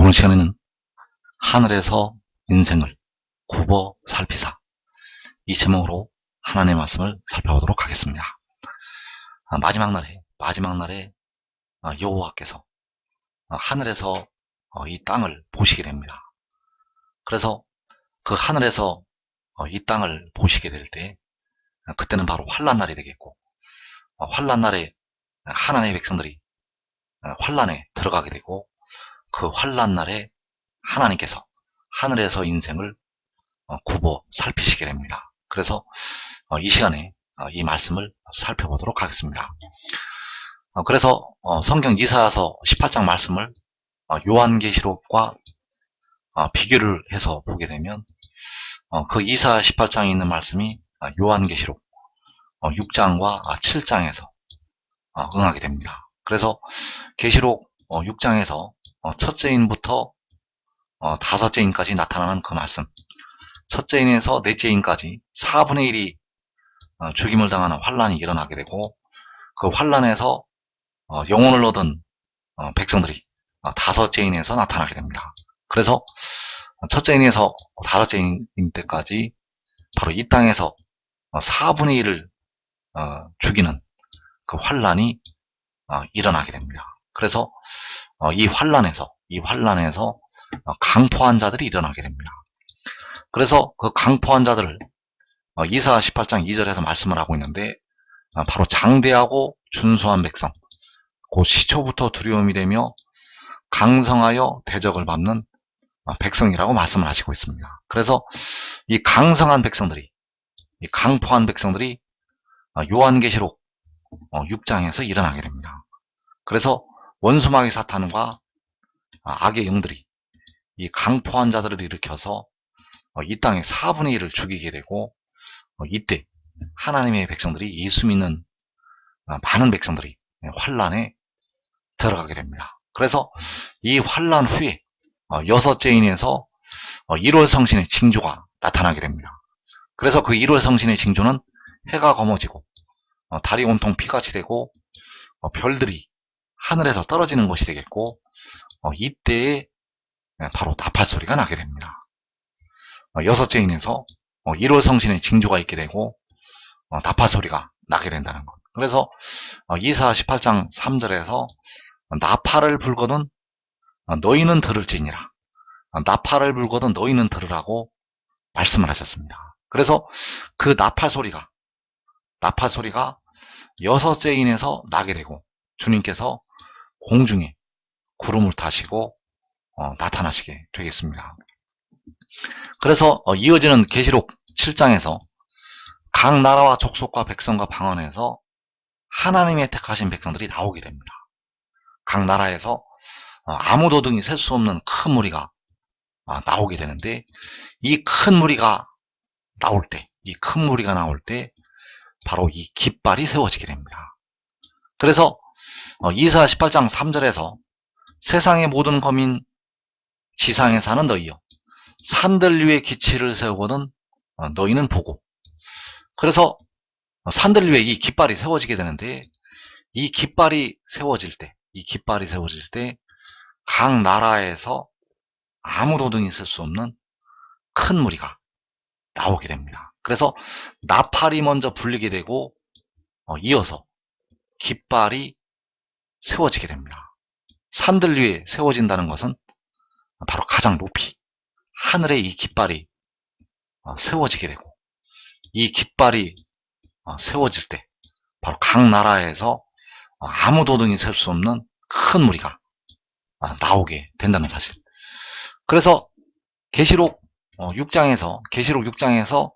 오늘 시간에는 하늘에서 인생을 굽어 살피사 이 제목으로 하나님의 말씀을 살펴보도록 하겠습니다. 아, 마지막 날에 마지막 날에 아, 여호와께서 아, 하늘에서 어, 이 땅을 보시게 됩니다. 그래서 그 하늘에서 어, 이 땅을 보시게 될 때 그때는 바로 환란 날이 되겠고 어, 환란 날에 하나님의 백성들이 환란에 들어가게 되고 그 환란 날에 하나님께서 하늘에서 인생을 굽어 살피시게 됩니다. 그래서 이 시간에 이 말씀을 살펴보도록 하겠습니다. 그래서 성경 이사야서 18장 말씀을 요한계시록과 비교를 해서 보게 되면 그 이사 18장에 있는 말씀이 요한계시록 6장과 7장에서 응하게 됩니다. 그래서 계시록 6장에서 첫째 인부터 다섯째 인까지 나타나는 그 말씀 첫째 인에서 넷째 인까지 4분의 1이 죽임을 당하는 환란이 일어나게 되고 그 환란에서 영혼을 얻은 백성들이 다섯째 인에서 나타나게 됩니다. 그래서 첫째 인에서 다섯째 인 때까지 바로 이 땅에서 4분의 1을 죽이는 그 환란이 일어나게 됩니다. 그래서 이 환란에서 이 환란에서 강포한 자들이 일어나게 됩니다. 그래서 그 강포한 자들을 이사 18장 2절에서 말씀을 하고 있는데 바로 장대하고 준수한 백성 곧 시초부터 두려움이 되며 강성하여 대적을 받는 백성이라고 말씀을 하시고 있습니다. 그래서 이 강성한 백성들이 이 강포한 백성들이 요한계시록 6장에서 일어나게 됩니다. 그래서 원수마귀 사탄과 악의 영들이 이 강포한 자들을 일으켜서 이 땅의 4분의 1을 죽이게 되고 이때 하나님의 백성들이 예수 믿는 많은 백성들이 환란에 들어가게 됩니다. 그래서 이 환란 후에 여섯째 인에서 1월 성신의 징조가 나타나게 됩니다. 그래서 그 1월 성신의 징조는 해가 검어지고 달이 온통 피같이 되고 별들이 하늘에서 떨어지는 것이 되겠고 이때에 바로 나팔 소리가 나게 됩니다. 여섯째 인에서 1월 성신의 징조가 있게 되고 나팔 소리가 나게 된다는 것. 그래서 이사 18장 3절에서 나팔을 불거든 너희는 들을지니라. 나팔을 불거든 너희는 들으라고 말씀을 하셨습니다. 그래서 그 나팔 소리가 나팔 소리가 여섯째 인에서 나게 되고 주님께서 공중에 구름을 타시고 어, 나타나시게 되겠습니다. 그래서 어, 이어지는 계시록 7장에서 각 나라와 족속과 백성과 방언에서 하나님의 택하신 백성들이 나오게 됩니다. 각 나라에서 어, 아무 도 등이 셀 수 없는 큰 무리가 아, 나오게 되는데 이 큰 무리가 나올 때, 이 큰 무리가 나올 때 바로 이 깃발이 세워지게 됩니다. 그래서 어, 이사 18장 3절에서 세상의 모든 거민 지상에 사는 너희여 산들 위에 기치를 세우거든 어, 너희는 보고 그래서 산들 위에 이 깃발이 세워지게 되는데 이 깃발이 세워질 때 이 깃발이 세워질 때 각 나라에서 아무 도 등이 있을 수 없는 큰 무리가 나오게 됩니다. 그래서 나팔이 먼저 불리게 되고 어, 이어서 깃발이 세워지게 됩니다. 산들 위에 세워진다는 것은 바로 가장 높이 하늘에 이 깃발이 어, 세워지게 되고 이 깃발이 어, 세워질 때 바로 각 나라에서 아무 도등이 셀 수 없는 큰 무리가 나오게 된다는 사실. 그래서 계시록 6장에서 계시록 6장에서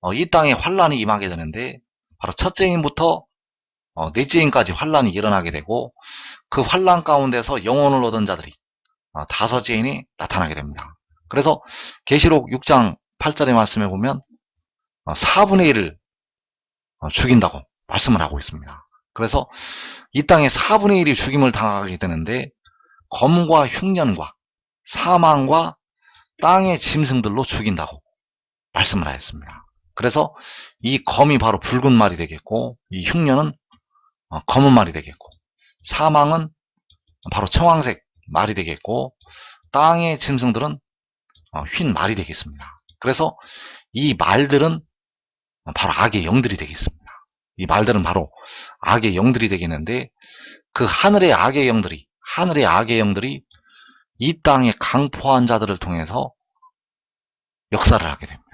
어, 이 땅에 환란이 임하게 되는데 바로 첫째 인부터 어, 넷째 인까지 환란이 일어나게 되고 그 환란 가운데서 영혼을 얻은 자들이 어, 다섯째 인이 나타나게 됩니다. 그래서 계시록 6장 8절의 말씀에 보면 4분의 1을 죽인다고 말씀을 하고 있습니다. 그래서 이 땅에 4분의 1이 죽임을 당하게 되는데 검과 흉년과 사망과 땅의 짐승들로 죽인다고 말씀을 하였습니다. 그래서 이 검이 바로 붉은 말이 되겠고 이 흉년은 어, 검은 말이 되겠고 사망은 바로 청황색 말이 되겠고 땅의 짐승들은 어, 흰 말이 되겠습니다. 그래서 이 말들은 바로 악의 영들이 되겠습니다. 이 말들은 바로 악의 영들이 되겠는데 그 하늘의 악의 영들이 하늘의 악의 영들이 이 땅에 강포한 자들을 통해서 역사를 하게 됩니다.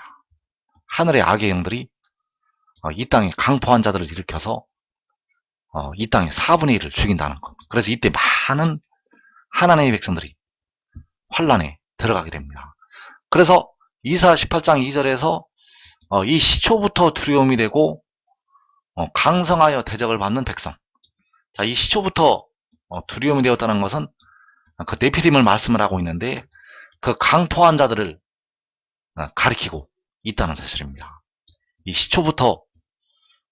하늘의 악의 영들이 어, 이 땅에 강포한 자들을 일으켜서 어, 이 땅에 4분의 1을 죽인다는 것. 그래서 이때 많은 하나님의 백성들이 환란에 들어가게 됩니다. 그래서 이사 18장 2절에서 어, 이 시초부터 두려움이 되고 어, 강성하여 대적을 받는 백성. 자, 이 시초부터 어, 두려움이 되었다는 것은 그 네피림을 말씀을 하고 있는데 그 강포한 자들을 어, 가리키고 있다는 사실입니다. 이 시초부터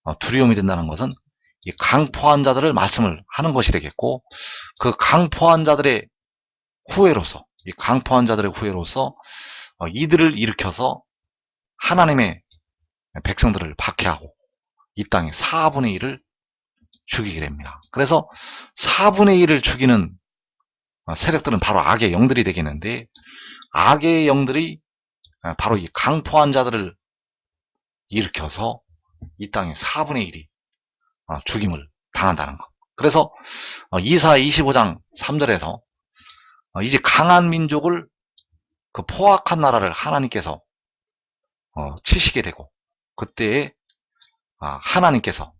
어, 두려움이 된다는 것은 이 강포한 자들을 말씀을 하는 것이 되겠고 그 강포한 자들의 후회로서 이 강포한 자들의 후회로서 어, 이들을 일으켜서 하나님의 백성들을 박해하고 이 땅의 4분의 1을 죽이게 됩니다. 그래서 4분의 1을 죽이는 어, 세력들은 바로 악의 영들이 되겠는데 악의 영들이 어, 바로 이 강포한 자들을 일으켜서 이 땅의 4분의 1이 어, 죽임을 당한다는 것. 그래서 이사 25장 3절에서 이제 강한 민족을 그 포악한 나라를 하나님께서 치시게 되고 그때에 아, 하나님께서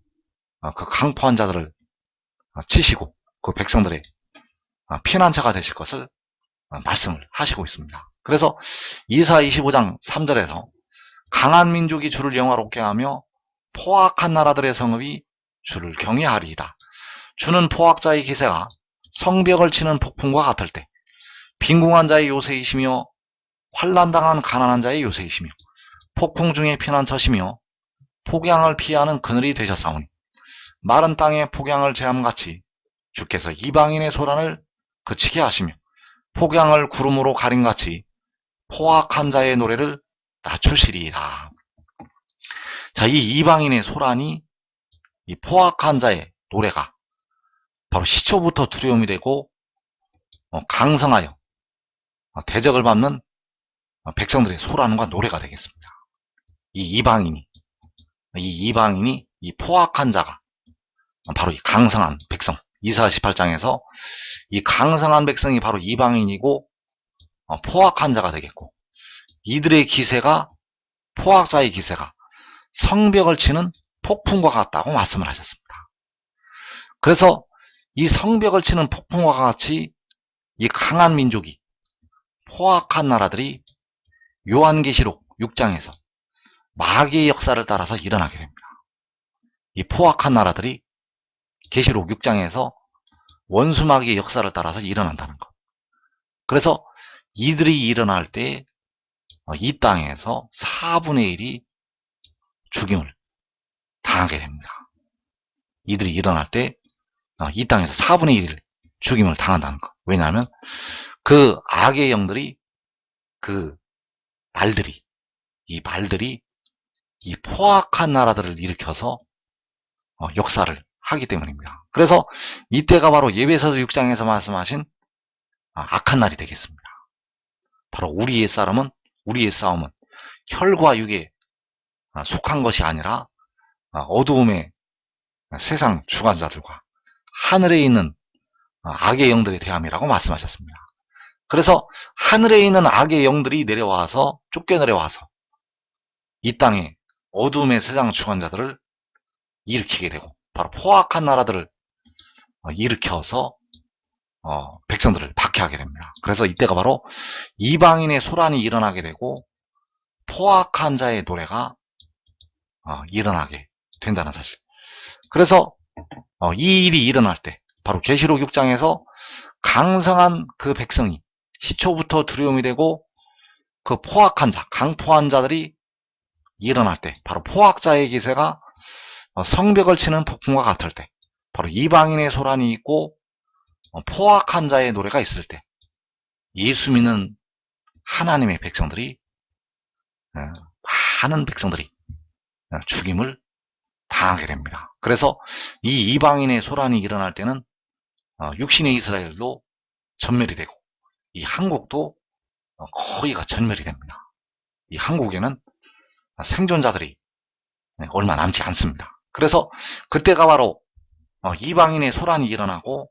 그 강포한 자들을 치시고 그 백성들의 피난처가 되실 것을 말씀을 하시고 있습니다. 그래서 이사 25장 3절에서 강한 민족이 주를 영화롭게 하며 포악한 나라들의 성읍이 주를 경외하리이다. 주는 포악자의 기세가 성벽을 치는 폭풍과 같을 때 빈궁한 자의 요새이시며 환란당한 가난한 자의 요새이시며 폭풍 중에 피난처시며 폭양을 피하는 그늘이 되셨사오니 마른 땅에 폭양을 제함같이 주께서 이방인의 소란을 그치게 하시며 폭양을 구름으로 가림같이 포악한 자의 노래를 낮추시리이다. 자, 이 이방인의 소란이 이 포악한 자의 노래가 바로 시초부터 두려움이 되고 어, 강성하여 어, 대적을 받는 어, 백성들의 소란과 노래가 되겠습니다. 이 이방인이 이 이방인이 이 포악한 자가 바로 이 강성한 백성 이사 18장에서 이 강성한 백성이 바로 이방인이고 포악한 자가 되겠고 이들의 기세가 포악자의 기세가 성벽을 치는 폭풍과 같다고 말씀을 하셨습니다. 그래서 이 성벽을 치는 폭풍과 같이 이 강한 민족이 포악한 나라들이 요한계시록 6장에서 마귀의 역사를 따라서 일어나게 됩니다. 이 포악한 나라들이 계시록 6장에서 원수 마귀의 역사를 따라서 일어난다는 것. 그래서 이들이 일어날 때 이 땅에서 4분의 1이 죽임을 당하게 됩니다. 이들이 일어날 때 이 땅에서 4분의 1을 죽임을 당한다는 것. 왜냐하면 그 악의 영들이 그 말들이 이 말들이 이 포악한 나라들을 일으켜서 어, 역사를 하기 때문입니다. 그래서 이때가 바로 예배서서 6장에서 말씀하신 아, 악한 날이 되겠습니다. 바로 우리의 싸움은 우리의 싸움은 혈과 육에 아, 속한 것이 아니라 아, 어두움의 세상 주관자들과 하늘에 있는 악의 영들의 대함이라고 말씀하셨습니다. 그래서 하늘에 있는 악의 영들이 내려와서 쫓겨 내려와서 이 땅에 어둠의 세상 주관자들을 일으키게 되고 바로 포악한 나라들을 어, 일으켜서 어, 백성들을 박해하게 됩니다. 그래서 이때가 바로 이방인의 소란이 일어나게 되고 포악한 자의 노래가 어, 일어나게 된다는 사실. 그래서 어, 이 일이 일어날 때 바로 계시록 6장에서 강성한 그 백성이 시초부터 두려움이 되고 그 포악한 자, 강포한 자들이 일어날 때 바로 포악자의 기세가 어, 성벽을 치는 폭풍과 같을 때 바로 이방인의 소란이 있고 어, 포악한 자의 노래가 있을 때 예수 믿는 하나님의 백성들이 어, 많은 백성들이 죽임을 당하게 됩니다. 그래서 이 이방인의 소란이 일어날 때는 육신의 이스라엘도 전멸이 되고 이 한국도 어, 거의가 전멸이 됩니다. 이 한국에는 생존자들이 네, 얼마 남지 않습니다. 그래서 그때가 바로 어, 이방인의 소란이 일어나고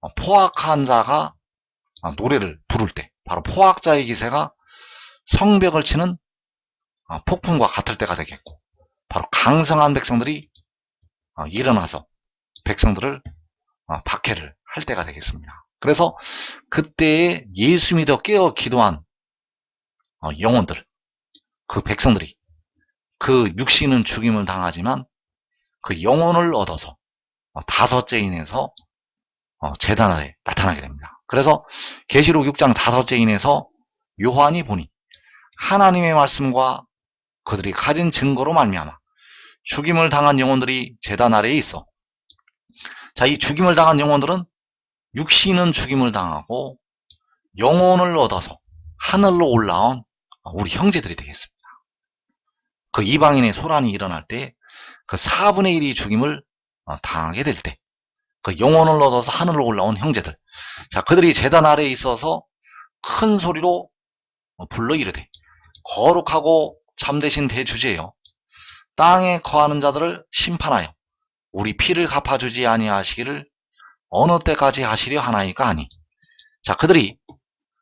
어, 포악한 자가 어, 노래를 부를 때 바로 포악자의 기세가 성벽을 치는 어, 폭풍과 같을 때가 되겠고 바로 강성한 백성들이 어, 일어나서 백성들을 어, 박해를 할 때가 되겠습니다. 그래서 그때에 예수 믿어 깨어 기도한 어, 영혼들, 그 백성들이 그 육신은 죽임을 당하지만 그 영혼을 얻어서 어, 다섯째 인에서 어, 재단 아래 나타나게 됩니다. 그래서 계시록 6장 다섯째 인에서 요한이 보니 하나님의 말씀과 그들이 가진 증거로 말미암아 죽임을 당한 영혼들이 재단 아래에 있어. 자, 이 죽임을 당한 영혼들은 육신은 죽임을 당하고 영혼을 얻어서 하늘로 올라온 우리 형제들이 되겠습니다. 그 이방인의 소란이 일어날 때 그 4분의 1이 죽임을 어, 당하게 될 때, 그 영혼을 얻어서 하늘로 올라온 형제들. 자, 그들이 재단 아래에 있어서 큰 소리로 어, 불러 이르되, 거룩하고 참되신 대주제여, 땅에 거하는 자들을 심판하여 우리 피를 갚아주지 아니하시기를 어느 때까지 하시려 하나이까 하니. 자, 그들이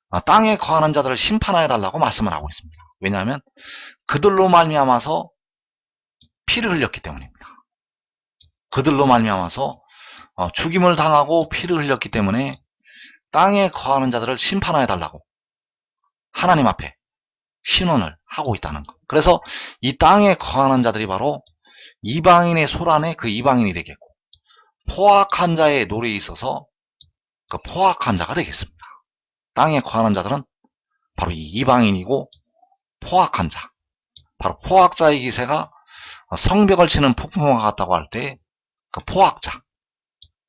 어, 땅에 거하는 자들을 심판하여 달라고 말씀을 하고 있습니다. 왜냐하면 그들로 말미암아서 피를 흘렸기 때문입니다. 그들로 말미암아서 어, 죽임을 당하고 피를 흘렸기 때문에 땅에 거하는 자들을 심판하여 달라고 하나님 앞에 신원을 하고 있다는 것. 그래서 이 땅에 거하는 자들이 바로 이방인의 소란의 그 이방인이 되겠고 포악한 자의 노래에 있어서 그 포악한 자가 되겠습니다. 땅에 거하는 자들은 바로 이 이방인이고 포악한 자. 바로 포악자의 기세가 성벽을 치는 폭풍과 같다고 할 때 그 포악자.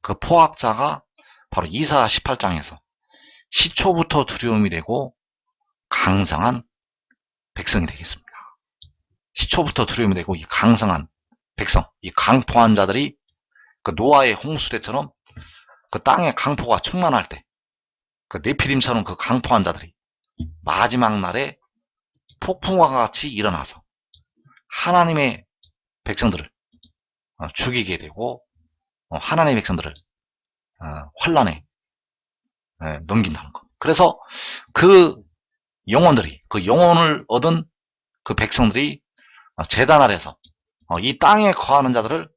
그 포악자가 바로 이사 18장에서 시초부터 두려움이 되고 강성한 백성이 되겠습니다. 시초부터 두려움이 되고 이 강성한 백성, 이 강포한 자들이 그 노아의 홍수대처럼 그 땅에 강포가 충만할 때, 그 네피림처럼 그 강포한 자들이 마지막 날에 폭풍과 같이 일어나서 하나님의 백성들을 어, 죽이게 되고 어, 하나님의 백성들을 어, 환란에 예, 넘긴다는 것. 그래서 그 영혼들이 그 영혼을 얻은 그 백성들이 재단 아래서 이 땅에 거하는 자들을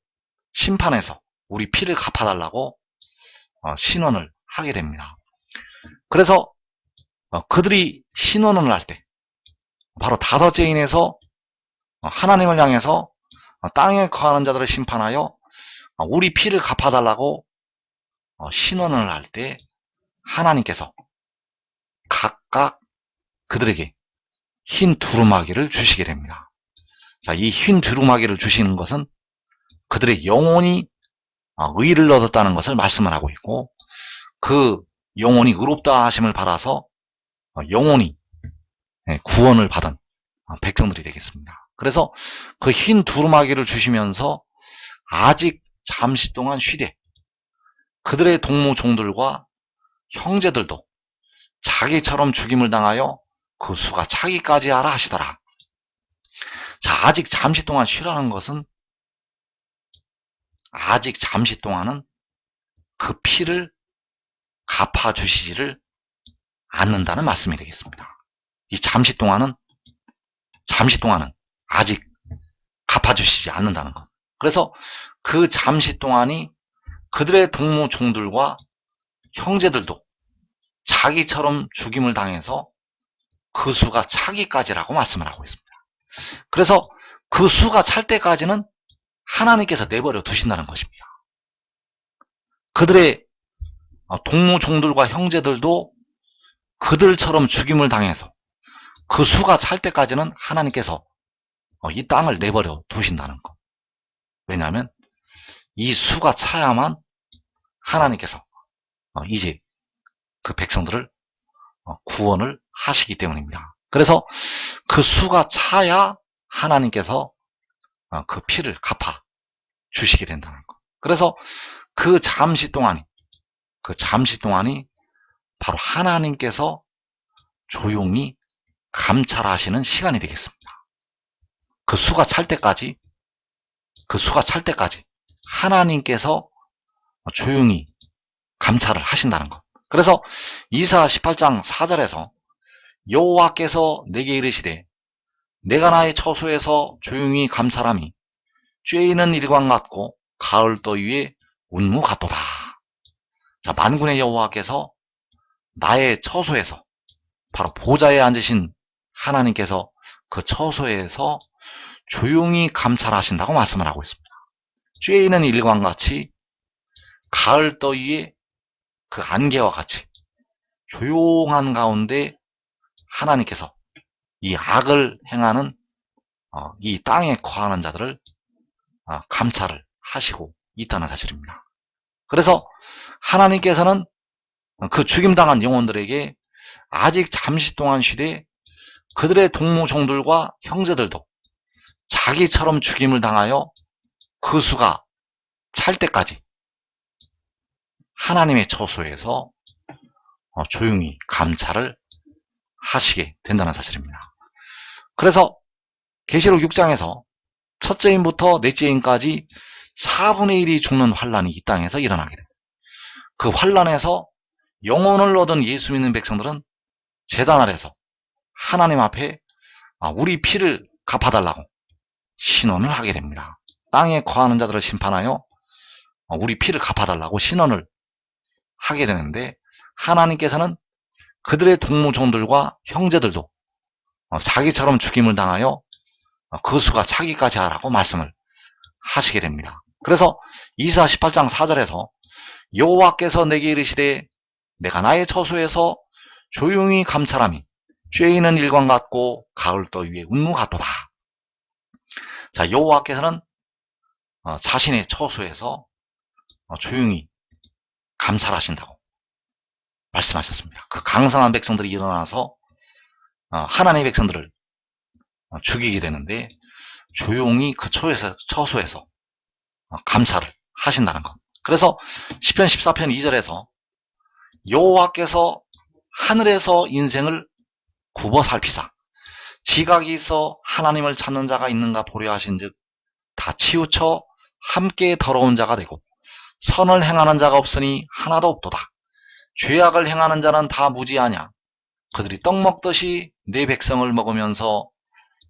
심판해서 우리 피를 갚아달라고 신원을 하게 됩니다. 그래서 그들이 신원을 할 때 바로 다섯째 인에서 하나님을 향해서 땅에 거하는 자들을 심판하여 우리 피를 갚아달라고 신원을 할 때 하나님께서 각각 그들에게 흰 두루마기를 주시게 됩니다. 자, 이 흰 두루마기를 주시는 것은 그들의 영혼이 의를 얻었다는 것을 말씀을 하고 있고 그 영혼이 의롭다 하심을 받아서 영혼이 구원을 받은 백성들이 되겠습니다. 그래서 그 흰 두루마기를 주시면서 아직 잠시 동안 쉬되 그들의 동무 종들과 형제들도 자기처럼 죽임을 당하여 그 수가 차기까지 하라 하시더라. 자, 아직 잠시 동안 쉬라는 것은 아직 잠시 동안은 그 피를 갚아주시지를 않는다는 말씀이 되겠습니다. 이 잠시 동안은 잠시 동안은 아직 갚아주시지 않는다는 것. 그래서 그 잠시 동안이 그들의 동무 종들과 형제들도 자기처럼 죽임을 당해서 그 수가 차기까지라고 말씀을 하고 있습니다. 그래서 그 수가 찰 때까지는 하나님께서 내버려 두신다는 것입니다. 그들의 동무 종들과 형제들도 그들처럼 죽임을 당해서 그 수가 찰 때까지는 하나님께서 이 땅을 내버려 두신다는 것. 왜냐하면 이 수가 차야만 하나님께서 이제 그 백성들을 구원을 하시기 때문입니다. 그래서 그 수가 차야 하나님께서 그 피를 갚아 주시게 된다는 것. 그래서 그 잠시 동안이 그 잠시 동안이 바로 하나님께서 조용히 감찰하시는 시간이 되겠습니다. 그 수가 찰 때까지, 그 수가 찰 때까지 하나님께서 조용히 감찰을 하신다는 것. 그래서 이사 18장 4절에서 여호와께서 내게 이르시되 내가 나의 처소에서 조용히 감찰함이 쬐이는 일광 같고 가을도 위에 운무 같도다. 자, 만군의 여호와께서 나의 처소에서 바로 보좌에 앉으신 하나님께서 그 처소에서 조용히 감찰하신다고 말씀을 하고 있습니다. 쬐이는 일광같이 가을 더위에 그 안개와 같이 조용한 가운데 하나님께서 이 악을 행하는 어, 이 땅에 거하는 자들을 어, 감찰을 하시고 있다는 사실입니다. 그래서 하나님께서는 그 죽임당한 영혼들에게 아직 잠시 동안 쉬되 그들의 동무종들과 형제들도 자기처럼 죽임을 당하여 그 수가 찰 때까지 하나님의 처소에서 어, 조용히 감찰을 하시게 된다는 사실입니다. 그래서 계시록 6장에서 첫째 인부터 넷째 인까지 4분의 1이 죽는 환란이 이 땅에서 일어나게 됩니다. 그 환란에서 영혼을 얻은 예수 믿는 백성들은 재단 아래서 하나님 앞에 아, 우리 피를 갚아달라고 신원을 하게 됩니다. 땅에 거하는 자들을 심판하여 어, 우리 피를 갚아달라고 신원을 하게 되는데 하나님께서는 그들의 동무종들과 형제들도 어, 자기처럼 죽임을 당하여 어, 그 수가 차기까지 하라고 말씀을 하시게 됩니다. 그래서 이사 18장 4절에서 여호와께서 내게 이르시되 내가 나의 처소에서 조용히 감찰함이 쬐이는 일광 같고 가을도 위에 운무 같도다. 자 여호와께서는 어, 자신의 처소에서 조용히 감찰하신다고 말씀하셨습니다. 그 강성한 백성들이 일어나서 하나님의 백성들을 죽이게 되는데 조용히 그 처소에서, 처소에서 감찰을 하신다는 것. 그래서 10편 14편 2절에서 여호와께서 하늘에서 인생을 굽어 살피사 지각이 있어 하나님을 찾는 자가 있는가 보려 하신즉 다 치우쳐 함께 더러운 자가 되고 선을 행하는 자가 없으니 하나도 없도다. 죄악을 행하는 자는 다 무지하냐. 그들이 떡 먹듯이 내 백성을 먹으면서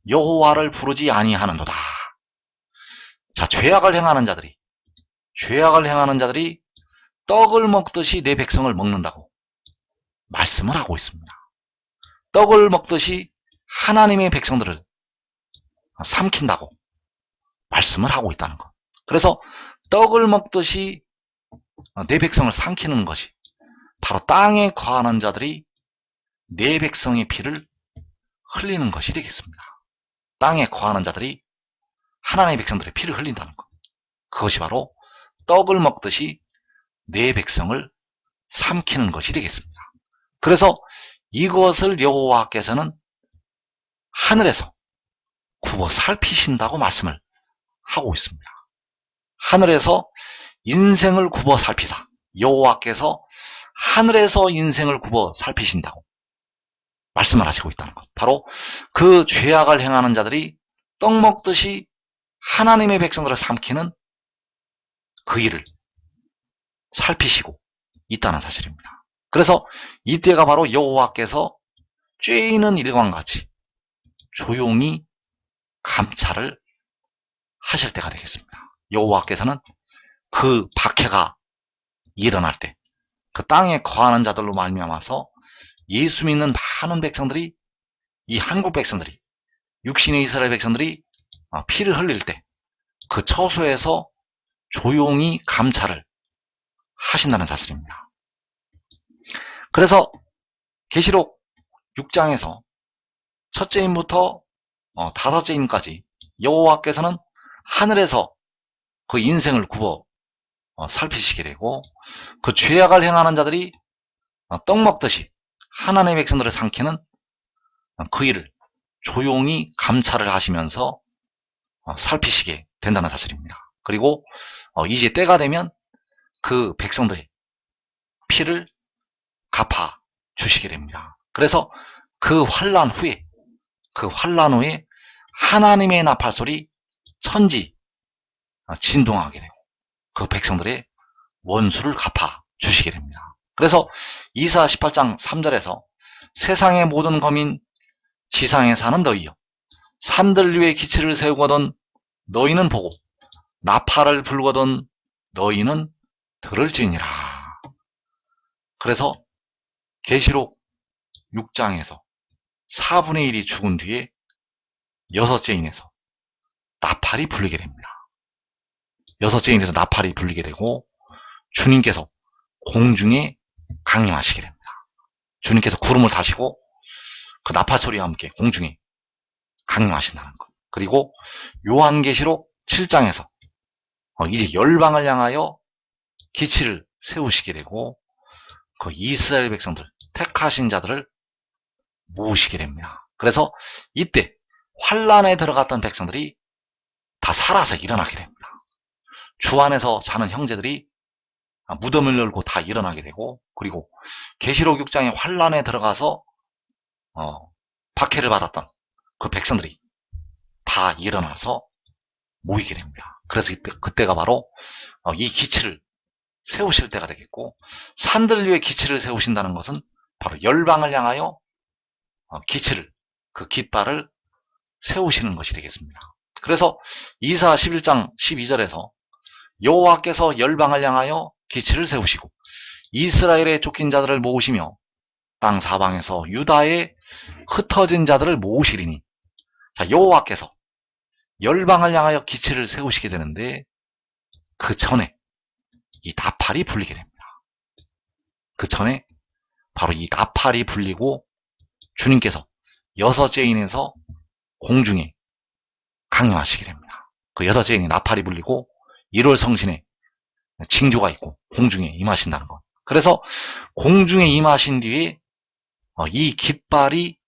여호와를 부르지 아니하는도다. 자, 죄악을 행하는 자들이 죄악을 행하는 자들이 떡을 먹듯이 내 백성을 먹는다고 말씀을 하고 있습니다. 떡을 먹듯이 하나님의 백성들을 삼킨다고 말씀을 하고 있다는 것. 그래서 떡을 먹듯이 내 백성을 삼키는 것이 바로 땅에 거하는 자들이 내 백성의 피를 흘리는 것이 되겠습니다. 땅에 거하는 자들이 하나님의 백성들의 피를 흘린다는 것. 그것이 바로 떡을 먹듯이 내 백성을 삼키는 것이 되겠습니다. 그래서 이것을 여호와께서는 하늘에서 굽어 살피신다고 말씀을 하고 있습니다. 하늘에서 인생을 굽어 살피사 여호와께서 하늘에서 인생을 굽어 살피신다고 말씀을 하시고 있다는 것. 바로 그 죄악을 행하는 자들이 떡 먹듯이 하나님의 백성들을 삼키는 그 일을 살피시고 있다는 사실입니다. 그래서 이때가 바로 여호와께서 쬐이는 일광같이 조용히 감찰을 하실 때가 되겠습니다. 여호와께서는 그 박해가 일어날 때, 그 땅에 거하는 자들로 말미암아서 예수 믿는 많은 백성들이 이 한국 백성들이 육신의 이스라엘 백성들이 어, 피를 흘릴 때 그 처소에서 조용히 감찰을 하신다는 사실입니다. 그래서 계시록 6장에서 첫째 인부터 어, 다섯째 인까지 여호와께서는 하늘에서 그 인생을 어, 살피시게 되고 그 죄악을 행하는 자들이 어, 떡 먹듯이 하나님의 백성들을 삼키는 어, 그 일을 조용히 감찰을 하시면서 살피시게 된다는 사실입니다. 그리고 이제 때가 되면 그 백성들의 피를 갚아 주시게 됩니다. 그래서 그 환란 후에 그 환란 후에 하나님의 나팔 소리 천지 어, 진동하게 되고 그 백성들의 원수를 갚아 주시게 됩니다. 그래서 이사 18장 3절에서 세상의 모든 거민 지상에 사는 너희여 산들 위에 기치를 세우거든 너희는 보고 나팔을 불거든 너희는 들을지니라. 그래서 계시록 6장에서 4분의 1이 죽은 뒤에 여섯째 인에서 나팔이 불리게 됩니다. 여섯째 인에서 나팔이 불리게 되고 주님께서 공중에 강림하시게 됩니다. 주님께서 구름을 타시고 그 나팔 소리와 함께 공중에 강림하신다는 것. 그리고 요한계시록 7장에서 어, 이제 열방을 향하여 기치를 세우시게 되고 그 이스라엘 백성들 택하신 자들을 모으시게 됩니다. 그래서 이때 환란에 들어갔던 백성들이 다 살아서 일어나게 됩니다. 주 안에서 자는 형제들이 무덤을 열고 다 일어나게 되고 그리고 계시록 6장의 환란에 들어가서 어, 박해를 받았던 그 백성들이 다 일어나서 모이게 됩니다. 그래서 이때, 그때가 바로 어, 이 기치를 세우실 때가 되겠고 산들 위에 기치를 세우신다는 것은 바로 열방을 향하여 어, 기치를 그 깃발을 세우시는 것이 되겠습니다. 그래서 이사 11장 12절에서 여호와께서 열방을 향하여 기치를 세우시고 이스라엘의 쫓긴 자들을 모으시며 땅 사방에서 유다의 흩어진 자들을 모으시리니 자 여호와께서 열방을 향하여 기치를 세우시게 되는데 그 전에 이 나팔이 불리게 됩니다. 그 전에 바로 이 나팔이 불리고 주님께서 여섯째 인에서 공중에 강림하시게 됩니다. 그 여섯째 인에 나팔이 불리고 1월 성신에 징조가 있고 공중에 임하신다는 것. 그래서 공중에 임하신 뒤에 어, 이 깃발이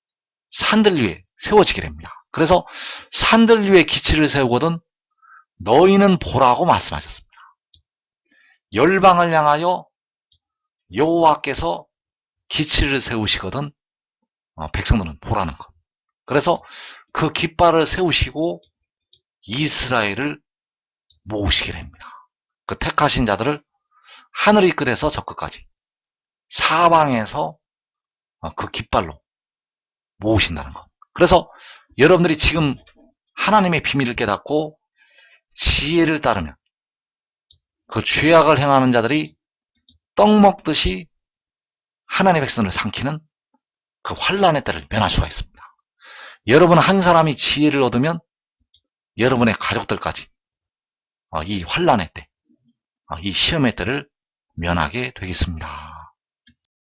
산들 위에 세워지게 됩니다. 그래서 산들 위에 기치를 세우거든 너희는 보라고 말씀하셨습니다. 열방을 향하여 여호와께서 기치를 세우시거든 어, 백성들은 보라는 것. 그래서 그 깃발을 세우시고 이스라엘을 모으시게 됩니다. 그 택하신 자들을 하늘이 끝에서 저 끝까지 사방에서 어, 그 깃발로 모으신다는 것. 그래서 여러분들이 지금 하나님의 비밀을 깨닫고 지혜를 따르면 그 죄악을 행하는 자들이 떡 먹듯이 하나님의 백성을 삼키는 그 환란의 때를 면할 수가 있습니다. 여러분 한 사람이 지혜를 얻으면 여러분의 가족들까지 어, 이 환란의 때, 어, 이 시험의 때를 면하게 되겠습니다.